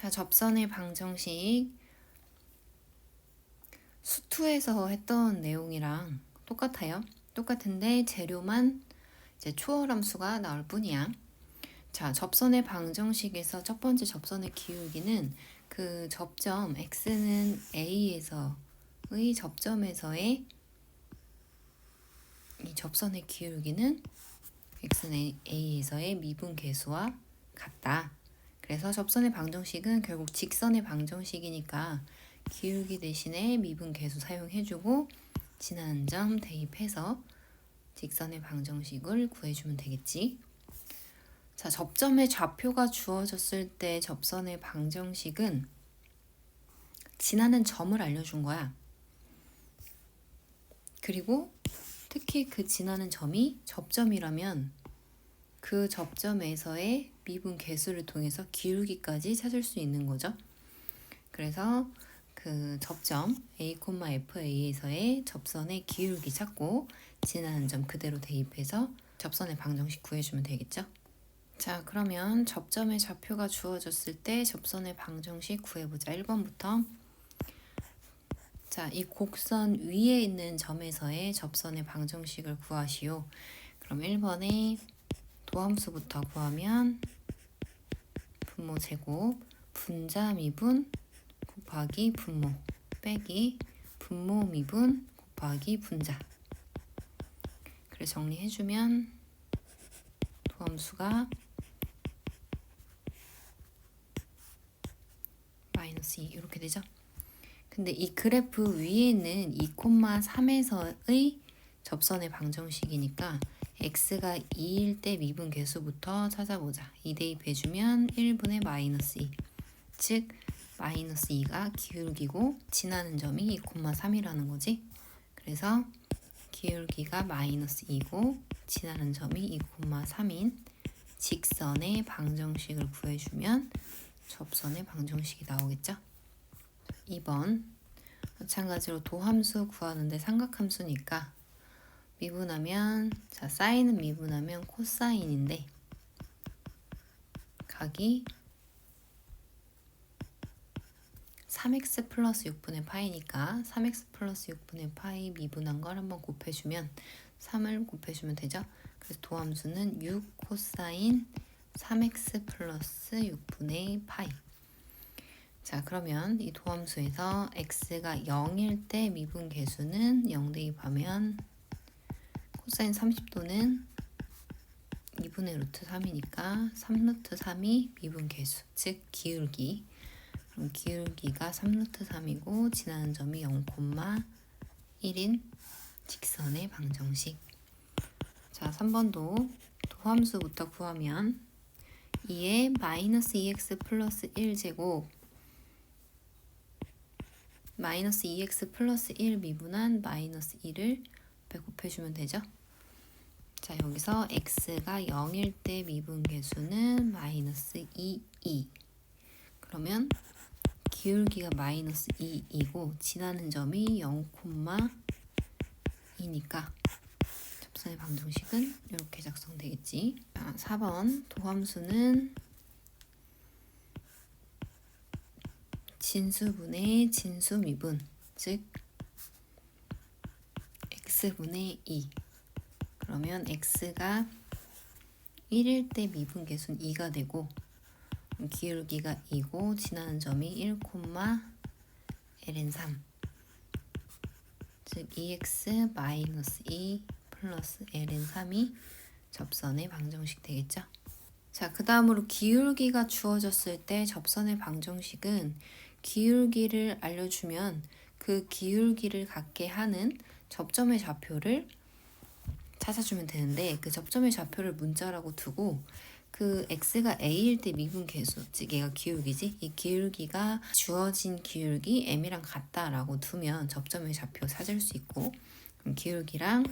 자, 접선의 방정식 수투에서 했던 내용이랑 똑같아요. 똑같은데 재료만 이제 초월함수가 나올 뿐이야. 자, 접선의 방정식에서 첫 번째 접선의 기울기는 그 접점 x는 a에서의 접점에서의 이 접선의 기울기는 x는 a에서의 미분 계수와 같다. 그래서 접선의 방정식은 결국 직선의 방정식이니까 기울기 대신에 미분 계수 사용해주고 지나는 점 대입해서 직선의 방정식을 구해주면 되겠지. 자, 접점의 좌표가 주어졌을 때 접선의 방정식은 지나는 점을 알려준 거야. 그리고 특히 그 지나는 점이 접점이라면 그 접점에서의 미분 계수를 통해서 기울기까지 찾을 수 있는 거죠. 그래서 그 접점 a, fa에서의 접선의 기울기 찾고 지나는 점 그대로 대입해서 접선의 방정식 구해주면 되겠죠. 자, 그러면 접점의 좌표가 주어졌을 때 접선의 방정식 구해보자. 1번부터. 자, 이 곡선 위에 있는 점에서의 접선의 방정식을 구하시오. 그럼 1번에 도함수부터 구하면 분모 제곱 분자 미분 곱하기 분모 빼기 분모 미분 곱하기 분자 그래 정리해주면 도함수가 마이너스 2 이렇게 되죠. 근데 이 그래프 위에 있는 2,3에서의 접선의 방정식이니까 x가 2일 때 미분 계수부터 찾아보자. 2 대입해주면 1분의 마이너스 2. 즉 마이너스 2가 기울기고 지나는 점이 2,3이라는 거지. 그래서 기울기가 마이너스 2고 지나는 점이 2,3인 직선의 방정식을 구해주면 접선의 방정식이 나오겠죠? 2번 마찬가지로 도함수 구하는데 삼각함수니까 미분하면 자 사인은 미분하면 코사인인데 각이 3x 플러스 6분의 파이니까 3x 플러스 6분의 파이 미분한 걸 한번 곱해주면 3을 곱해주면 되죠. 그래서 도함수는 6 코사인 3x 플러스 6분의 파이. 자, 그러면 이 도함수에서 x가 0일 때 미분 계수는 0 대입하면 코사인 30도는 2분의 루트 3이니까 3 루트 3이 미분 계수, 즉 기울기. 그럼 기울기가 3 루트 3이고 지나는 점이 0,1인 직선의 방정식. 자, 3번도 도함수부터 구하면 2에 마이너스 2x 플러스 1제곱 마이너스 2x 플러스 1 미분한 마이너스 2를 배곱해주면 되죠. 자 여기서 x가 0일 때 미분 계수는 마이너스 2, 2 그러면 기울기가 마이너스 2이고 지나는 점이 0,2니까 접선의 방정식은 이렇게 작성되겠지. 자, 4번 도함수는 진수분의 진수 미분 즉 x분의 2 그러면 x가 1일 때 미분 계수는 2가 되고 기울기가 2고 지나는 점이 1, ln 3. 즉 2x 마이너스 2 플러스 ln 3이 접선의 방정식 되겠죠? 자, 그 다음으로 기울기가 주어졌을 때 접선의 방정식은 기울기를 알려주면 그 기울기를 갖게 하는 접점의 좌표를 찾아주면 되는데 그 접점의 좌표를 문자라고 두고 그 x가 a일 때 미분 계수 즉 얘가 기울기지 이 기울기가 주어진 기울기 m이랑 같다라고 두면 접점의 좌표 찾을 수 있고 기울기랑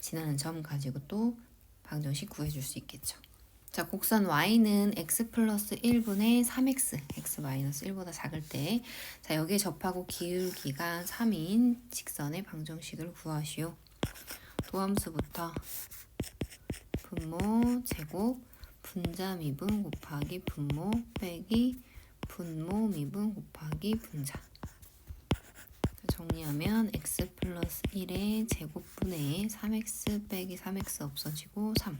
지나는 점 가지고 또 방정식 구해줄 수 있겠죠. 자, 곡선 y는 x 플러스 1분의 3x, x 마이너스 1보다 작을 때, 자, 여기에 접하고 기울기가 3인 직선의 방정식을 구하시오. 도함수부터 분모 제곱 분자 미분 곱하기 분모 빼기 분모 미분 곱하기 분자. 정리하면 x 플러스 1의 제곱분의 3x 빼기 3x 없어지고 3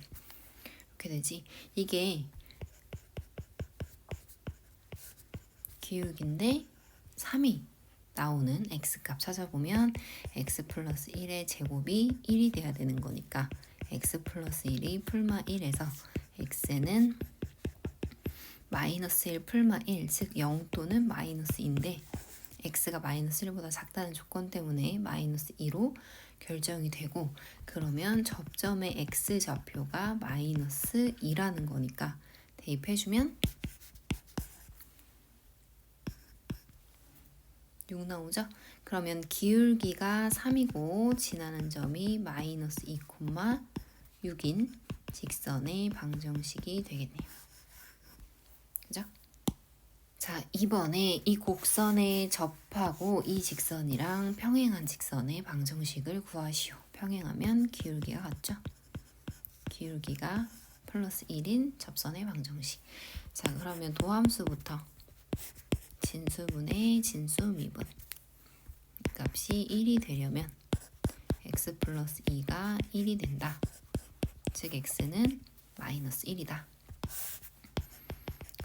이렇게 되지? 이게 기울기인데 3이 나오는 x값 찾아보면 x 플러스 1의 제곱이 1이 돼야 되는 거니까 x 플러스 1이 풀마 1에서 x는 마이너스 1 풀마 1, 즉 0 또는 마이너스 2인데 x가 마이너스 1보다 작다는 조건 때문에 마이너스 2로 결정이 되고 그러면 접점의 x 좌표가 마이너스 2라는 거니까 대입해주면 6 나오죠? 그러면 기울기가 3이고 지나는 점이 마이너스 2,6인 직선의 방정식이 되겠네요. 그죠? 자, 이번에 이 곡선에 접하고 이 직선이랑 평행한 직선의 방정식을 구하시오. 평행하면 기울기가 같죠? 기울기가 플러스 1인 접선의 방정식. 자, 그러면 도함수부터 진수분의 진수 미분 값이 1이 되려면 x 플러스 2가 1이 된다. 즉 x는 마이너스 1이다.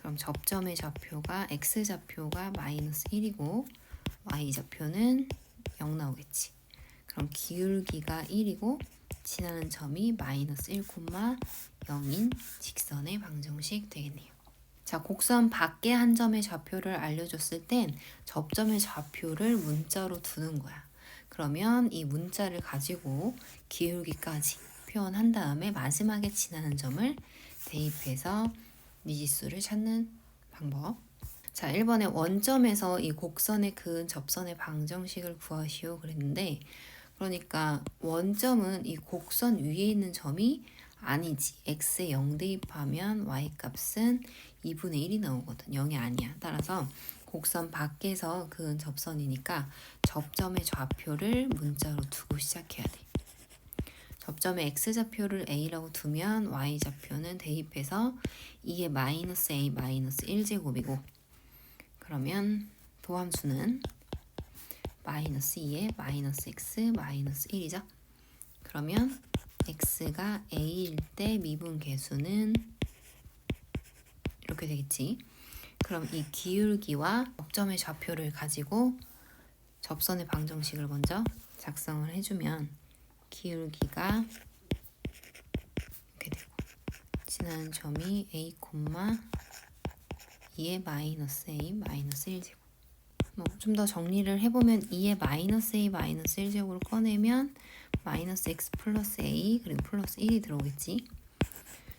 그럼 접점의 좌표가 x 좌표가 마이너스 1이고 y 좌표는 0 나오겠지. 그럼 기울기가 1이고 지나는 점이 마이너스 1,0인 직선의 방정식 되겠네요. 자, 곡선 밖에 한 점의 좌표를 알려줬을 땐 접점의 좌표를 문자로 두는 거야. 그러면 이 문자를 가지고 기울기까지 표현한 다음에 마지막에 지나는 점을 대입해서 미지수를 찾는 방법. 자, 1번에 원점에서 이 곡선의 그은 접선의 방정식을 구하시오 그랬는데 그러니까 원점은 이 곡선 위에 있는 점이 아니지. x에 0 대입하면 y 값은 2분의 1이 나오거든. 0이 아니야. 따라서 곡선 밖에서 그은 접선이니까 접점의 좌표를 문자로 두고 시작해야 돼. 접점의 x좌표를 a라고 두면 y좌표는 대입해서 2의 마이너스 a 마이너스 1제곱이고 그러면 도함수는 마이너스 2의 마이너스 x 마이너스 1이죠. 그러면 x가 a일 때 미분 계수는 이렇게 되겠지. 그럼 이 기울기와 접점의 좌표를 가지고 접선의 방정식을 먼저 작성을 해주면 기울기가 이렇게 되고 지나는 점이 a, 2의 마이너스 a 마이너스 1제곱. 뭐 좀 더 정리를 해보면 2의 마이너스 a 마이너스 1제곱을 꺼내면 마이너스 x 플러스 a 그리고 플러스 1이 들어오겠지?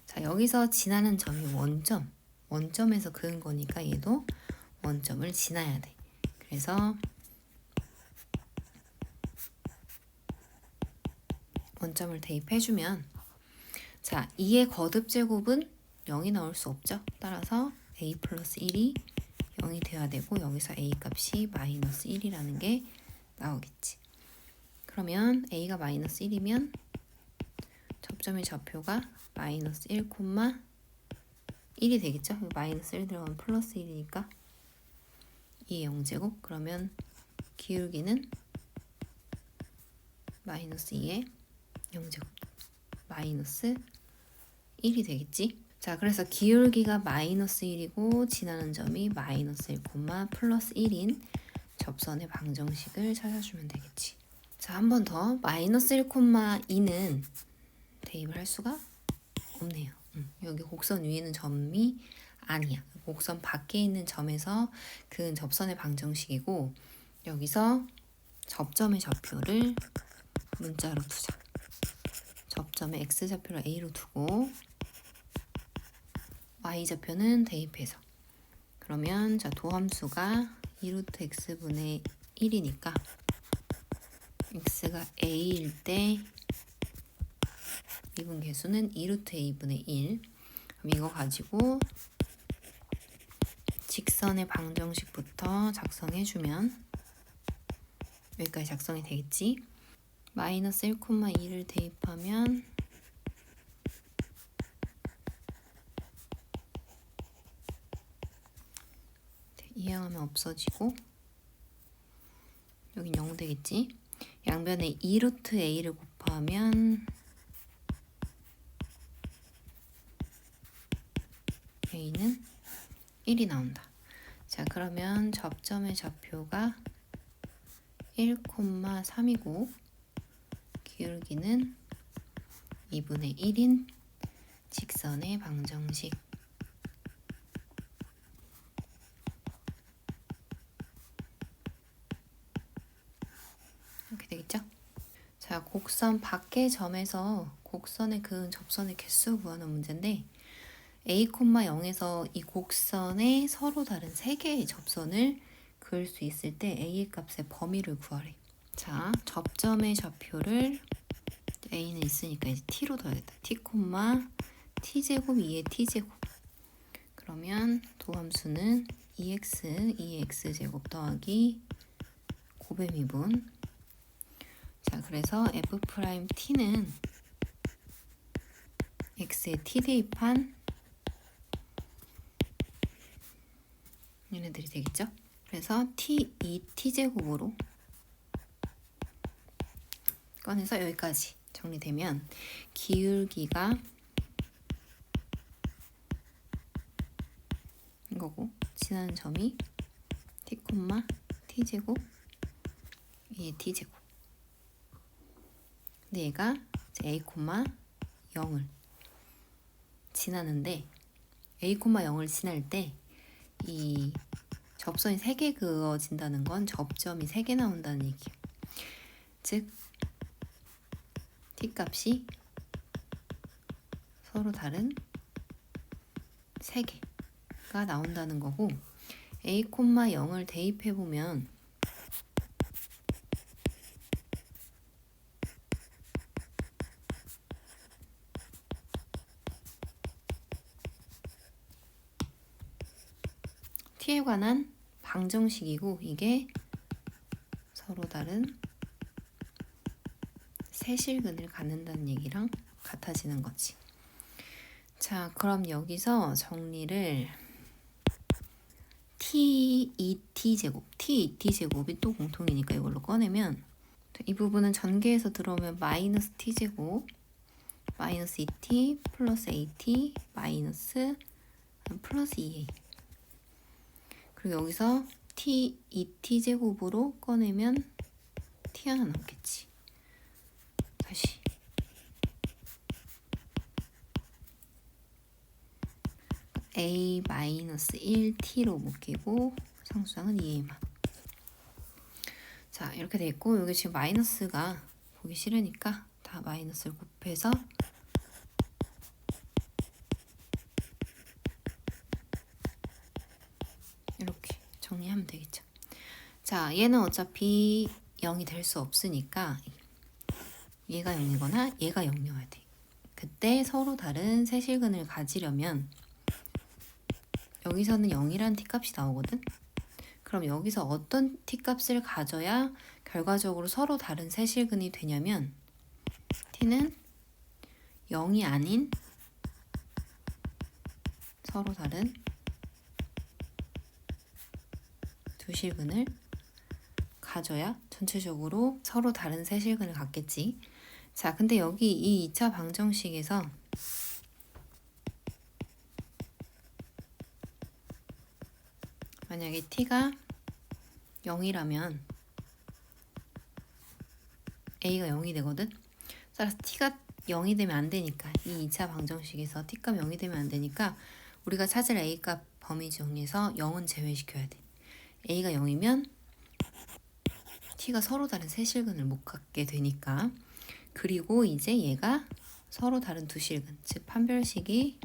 자 여기서 지나는 점이 원점. 원점에서 그은 거니까 얘도 원점을 지나야 돼. 그래서 원점을 대입해주면 자 2의 거듭 제곱은 0이 나올 수 없죠. 따라서 a 플러스 1이 0이 돼야 되고 여기서 a 값이 마이너스 1이라는 게 나오겠지. 그러면 a가 마이너스 1이면 접점의 좌표가 마이너스 1, 1이 되겠죠. 마이너스 1 들어가면 플러스 1이니까 2의 0제곱 그러면 기울기는 마이너스 2의 0제곱 마이너스 1이 되겠지? 자, 그래서 기울기가 마이너스 1이고 지나는 점이 마이너스 1, 플러스 1인 접선의 방정식을 찾아주면 되겠지. 자, 한 번 더. 마이너스 1, 2는 대입을 할 수가 없네요. 음, 여기 곡선 위에 있는 점이 아니야. 곡선 밖에 있는 점에서 그 접선의 방정식이고 여기서 접점의 좌표를 문자로 두자. 접점의 x좌표를 a로 두고 y좌표는 대입해서. 그러면 자 도함수가 2루트 x분의 1이니까 x가 a일 때 미분 계수는 2루트 a분의 1 그럼 이거 가지고 직선의 방정식부터 작성해주면 여기까지 작성이 되겠지 마이너스 1,2를 대입하면 이항하면 없어지고 여긴 0 되겠지? 양변에 2루트 a를 곱하면 a는 1이 나온다. 자 그러면 접점의 좌표가 1,3이고 기울기는 2분의 1인 직선의 방정식 이렇게 되겠죠? 자, 곡선 밖의 점에서 곡선에 그은 접선의 개수 구하는 문제인데 a, 0에서 이 곡선에 서로 다른 세 개의 접선을 그을 수 있을 때 a의 값의 범위를 구하래. 자, 접점의 좌표를 a는 있으니까 이제 t로 더야겠다. t, t 제곱 2의 t 제곱. 그러면 도함수는 2x, 2x 제곱 더하기 곱의 미분. 자, 그래서 f 프라임 t는 x의 t 대입한 얘네들이 되겠죠? 그래서 t 2t 제곱으로 꺼내서 여기까지 정리되면 기울기가 이거고 지나는 점이 t, t 제곱 이 t 제곱 근데 얘가 a, 0을 지나는데 a, 0을 지날 때 이 접선이 3개 그어진다는 건 접점이 3개 나온다는 얘기예요. 즉 t 값이 서로 다른 3개가 나온다는 거고 a, 0을 대입해 보면 t에 관한 방정식이고 이게 서로 다른 세실근을 갖는다는 얘기랑 같아지는 거지. 자, 그럼 여기서 정리를 t 2t 제곱, t 2t 제곱이 또 공통이니까 이걸로 꺼내면 이 부분은 전개해서 들어오면 마이너스 t 제곱 마이너스 2t 플러스 at 마이너스 플러스 2a 그리고 여기서 t 2t 제곱으로 꺼내면 t 하나 남겠지. a-1t로 묶이고 상수항은 2a만. 자 이렇게 돼 있고 여기 지금 마이너스가 보기 싫으니까 다 마이너스를 곱해서 이렇게 정리하면 되겠죠. 자 얘는 어차피 0이 될 수 없으니까 얘가 0이거나 얘가 0이어야 돼. 그때 서로 다른 세실근을 가지려면 여기서는 0이란 t값이 나오거든. 그럼 여기서 어떤 t값을 가져야 결과적으로 서로 다른 세실근이 되냐면 t는 0이 아닌 서로 다른 두 실근을 가져야 전체적으로 서로 다른 세 실근을 갖겠지. 자, 근데 여기 이 2차 방정식에서 만약에 t가 0이라면 a가 0이 되거든. 따라서 t가 0이 되면 안 되니까 이 2차 방정식에서 t값 0이 되면 안 되니까 우리가 찾을 a값 범위 중에서 0은 제외시켜야 돼. a가 0이면 t가 서로 다른 세 실근을 못 갖게 되니까 그리고 이제 얘가 서로 다른 두 실근 즉 판별식이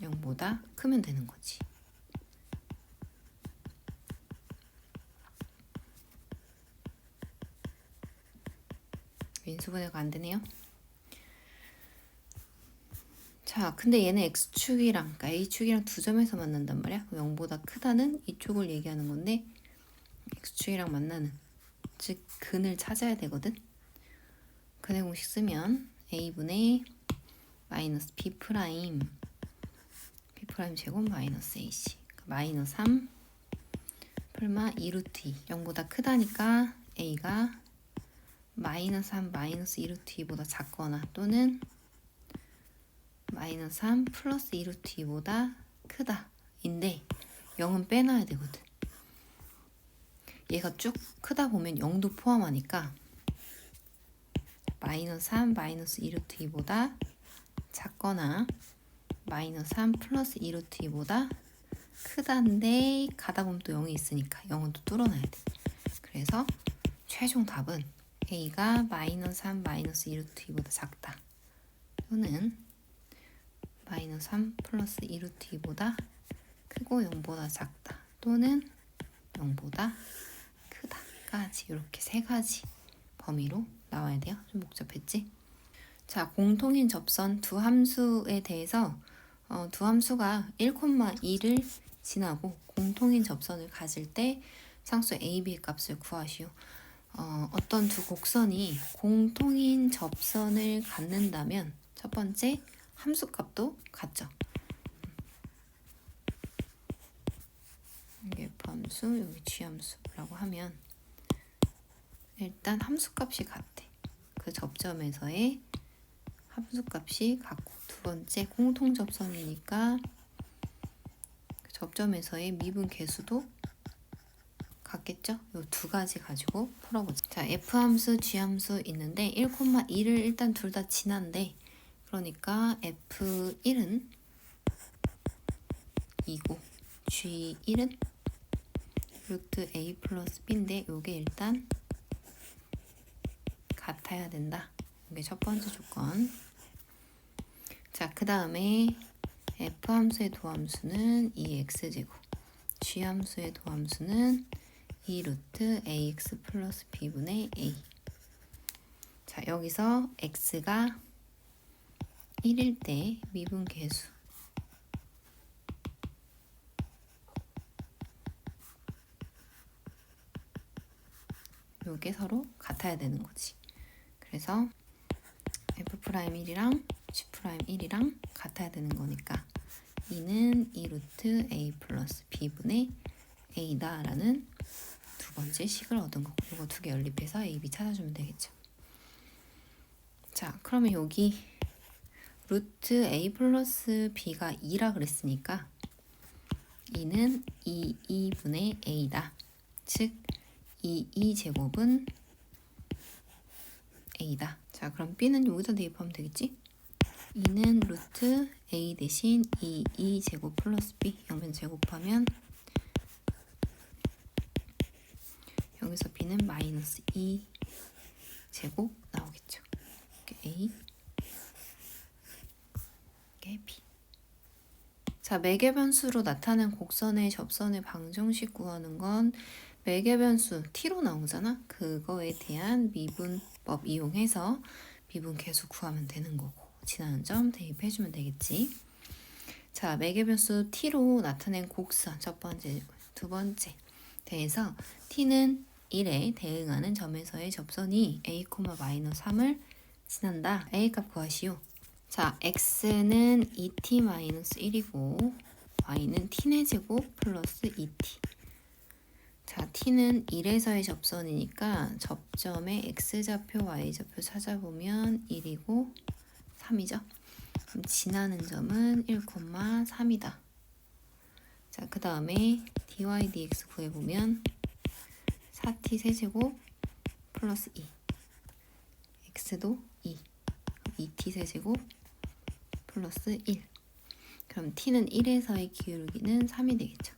0보다 크면 되는 거지. 인수분해가 안 되네요. 자, 근데 얘는 x축이랑 그러니까 a축이랑 두 점에서 만난단 말이야. 0보다 크다는 이쪽을 얘기하는 건데 x축이랑 만나는 즉 근을 찾아야 되거든. 근의 공식 쓰면 a분의 마이너스 b 프라임 프라임 제곱 마이너스 AC 마이너스 3 풀마 2루트 2 0보다 크다니까 A가 마이너스 3 마이너스 2루트 2보다 작거나 또는 마이너스 3 플러스 2루트 2보다 크다. 인데 0은 빼놔야 되거든. 얘가 쭉 크다 보면 0도 포함하니까 마이너스 3 마이너스 2루트 2보다 작거나 마이너스 3 플러스 2루트 2보다 크다인데 가다 보면 또 0이 있으니까 0은 또 뚫어놔야 돼. 그래서 최종 답은 a가 마이너스 3 마이너스 2루트 2보다 작다. 또는 마이너스 3 플러스 2루트 2보다 크고 0보다 작다. 또는 0보다 크다까지 이렇게 세 가지 범위로 나와야 돼요. 좀 복잡했지? 자, 공통인 접선 두 함수에 대해서 어, 두 함수가 1,2를 지나고 공통인 접선을 가질 때 상수 a, b의 값을 구하시오. 어, 어떤 두 곡선이 공통인 접선을 갖는다면 첫 번째 함수 값도 같죠. 이게 함수, 여기 G 함수라고 하면 일단 함수 값이 같대. 그 접점에서의 함수 값이 같고 두 번째 공통 접선이니까 그 접점에서의 미분 개수도 같겠죠? 이 두 가지 가지고 풀어보자. 자, f 함수, g 함수 있는데 1,2를 일단 둘 다 지난데 그러니까 f1은 2고 g1은 루트 a 플러스 b인데 이게 일단 같아야 된다. 이게 첫 번째 조건. 자, 그 다음에 f 함수의 도함수는 2x제곱, g 함수의 도함수는 2 루트 ax 플러스 b분의 a. 자, 여기서 x가 1일 때 미분 계수. 요게 서로 같아야 되는 거지. 그래서 f'1이랑 g'1이랑 같아야 되는 거니까 2는 2 루트 a 플러스 b분의 a다 라는 두 번째 식을 얻은 거고 이거 두 개 연립해서 a, b 찾아주면 되겠죠. 자 그러면 여기 루트 a 플러스 b가 2라 그랬으니까 2는 2, 2분의 a다. 즉 2, 2제곱은 a다. 자, 그럼 b는 여기다 대입하면 되겠지? 2는 루트 a 대신 2, 2제곱 플러스 b 양변 제곱하면 여기서 b는 마이너스 2 제곱 나오겠죠. 이게 a 이게 b 자, 매개 변수로 나타낸 곡선의 접선의 방정식 구하는 건 매개 변수 t로 나오잖아. 그거에 대한 미분법 이용해서 미분 계수 구하면 되는 거고 지나는 점 대입해 주면 되겠지. 자, 매개 변수 t로 나타낸 곡선 첫 번째, 두 번째 대해서 t는 1에 대응하는 점에서의 접선이 a, 마이너스 3을 지난다. a 값 구하시오. 자, x는 2t-1이고 y는 t의 제곱 플러스 2t. 자, t는 1에서의 접선이니까 접점의 x좌표, y좌표 찾아보면 1이고 3이죠. 그럼 지나는 점은 1,3이다. 자, 그 다음에 dy dx 구해보면 4t 세제곱 플러스 2 x도 2 2t 세제곱 플러스 1 그럼 t는 1에서의 기울기는 3이 되겠죠.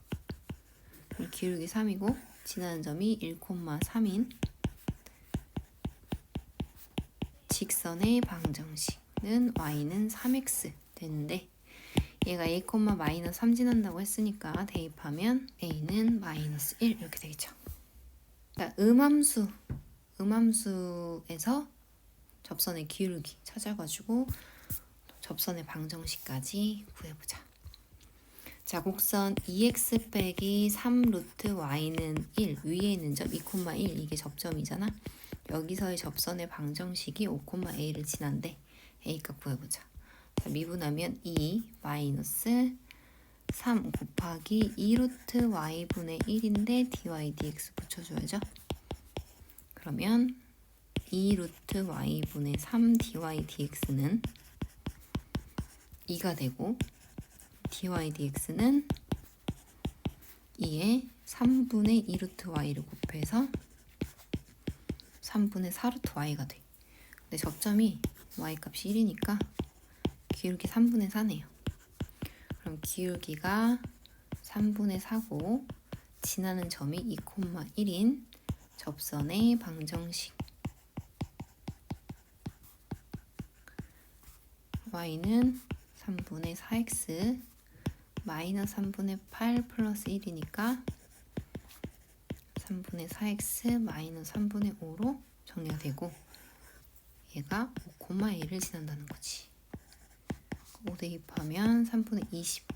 그럼 기울기 3이고 지나는 점이 1,3인 직선의 방정식 은 y는 3x 되는데 얘가 a, 마이너스 3 지난다고 했으니까 대입하면 a는 마이너스 1 이렇게 되겠죠. 자, 음함수 음함수에서 접선의 기울기 찾아가지고 접선의 방정식까지 구해보자. 자, 곡선 2x 빼기 3 루트 y는 1 위에 있는 점 2,1 이게 접점이잖아. 여기서의 접선의 방정식이 5,a를 지난데 a 값 구해보자. 자, 미분하면 2 마이너스 3 곱하기 2루트 y분의 1인데 dy dx 붙여줘야죠. 그러면 2루트 y분의 3 dy dx는 2가 되고 dy dx는 2에 3분의 2루트 y를 곱해서 3분의 4루트 y가 돼. 근데 접점이 y 값이 1이니까 기울기 3분의 4네요. 그럼 기울기가 3분의 4고 지나는 점이 2,1인 접선의 방정식 y는 3분의 4x 마이너스 3분의 8 플러스 1이니까 3분의 4x 마이너스 3분의 5로 정리가 되고 얘가 5,1을 지난다는 거지. 5 대입하면 3분의 20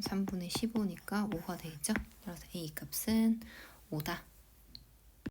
3분의 15니까 5가 되겠죠? 따라서 a 값은 5다.